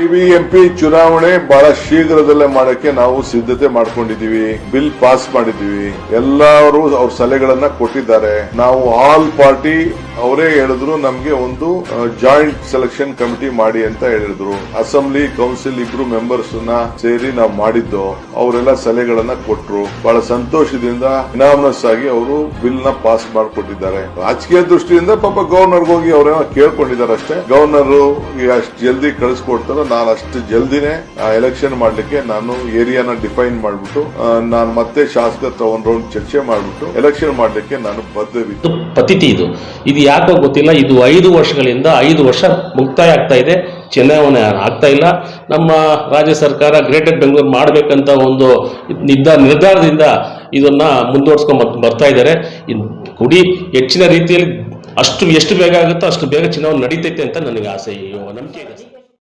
BBMP ಚುನಾವಣೆ ಬಹಳ ಶೀಘ್ರದಲ್ಲೇ ಮಾಡಕ್ಕೆ ನಾವು ಸಿದ್ಧತೆ ಮಾಡ್ಕೊಂಡಿದೀವಿ ಬಿಲ್ ಪಾಸ್ ಮಾಡಿದೀವಿ ಎಲ್ಲರೂ ಅವ್ರ ಸಲಹೆಗಳನ್ನ ಕೊಟ್ಟಿದ್ದಾರೆ. ನಾವು ಆಲ್ ಪಾರ್ಟಿ ಅವರೇ ಹೇಳಿದ್ರು, ನಮಗೆ ಒಂದು ಜಾಯಿಂಟ್ ಸೆಲೆಕ್ಷನ್ ಕಮಿಟಿ ಮಾಡಿ ಅಂತ ಹೇಳಿದ್ರು. ಅಸೆಂಬ್ಲಿ ಕೌನ್ಸಿಲ್ ಇಬ್ರು ಮೆಂಬರ್ಸ್ ಸೇರಿ ನಾವು ಮಾಡಿದ್ದು. ಅವರೆಲ್ಲ ಸಲಹೆಗಳನ್ನ ಕೊಟ್ರು. ಬಹಳ ಸಂತೋಷದಿಂದ ಇನಾಮಸ್ ಆಗಿ ಅವರು ಬಿಲ್ನ ಪಾಸ್ ಮಾಡಿಕೊಟ್ಟಿದ್ದಾರೆ. ರಾಜಕೀಯ ದೃಷ್ಟಿಯಿಂದ ಪಾಪ ಗವರ್ನರ್ ಹೋಗಿ ಅವರೇನೋ ಕೇಳ್ಕೊಂಡಿದ್ದಾರೆ ಅಷ್ಟೇ. ಗವರ್ನರ್ ಅಷ್ಟು ಜಲ್ದಿ ಕಳಿಸ್ಕೊಡ್ತಾರೋ, ನಾನು ಅಷ್ಟು ಜಲ್ದಿನೇ ಎಲೆಕ್ಷನ್ ಮಾಡ್ಲಿಕ್ಕೆ ನಾನು ಏರಿಯಾನ ಡಿಫೈನ್ ಮಾಡ್ಬಿಟ್ಟು ನಾನು ಮತ್ತೆ ಶಾಸಕ ಒಂದ್ ರೌಂಡ್ ಚರ್ಚೆ ಮಾಡ್ಬಿಟ್ಟು ಎಲೆಕ್ಷನ್ ಮಾಡ್ಲಿಕ್ಕೆ ನಾನು ಬದ್ಧವಿದ್ದೆ. ಇದು ಪತಿತಿ ಇದು ಇದು ಯಾಕೋ ಗೊತ್ತಿಲ್ಲ, ಇದು ಐದು ವರ್ಷಗಳಿಂದ ಐದು ವರ್ಷ ಮುಕ್ತಾಯ ಆಗ್ತಾ ಇದೆ, ಚುನಾವಣೆ ಆಗ್ತಾ ಇಲ್ಲ. ನಮ್ಮ ರಾಜ್ಯ ಸರ್ಕಾರ ಗ್ರೇಟರ್ ಬೆಂಗಳೂರು ಮಾಡಬೇಕಂತ ಒಂದು ನಿರ್ಧಾರ ನಿರ್ಧಾರದಿಂದ ಇದನ್ನ ಮುಂದುವರ್ಸ್ಕೊಂಡ್ ಬರ್ತಾ ಇದ್ದಾರೆ. ಕುಡಿ ಹೆಚ್ಚಿನ ರೀತಿಯಲ್ಲಿ ಅಷ್ಟು, ಎಷ್ಟು ಬೇಗ ಆಗುತ್ತೋ ಅಷ್ಟು ಬೇಗ ಚುನಾವಣೆ ನಡೀತೈತೆ ಅಂತ ನನಗೆ ಆಸೆ ನಂಬಿಕೆ ಇದೆ.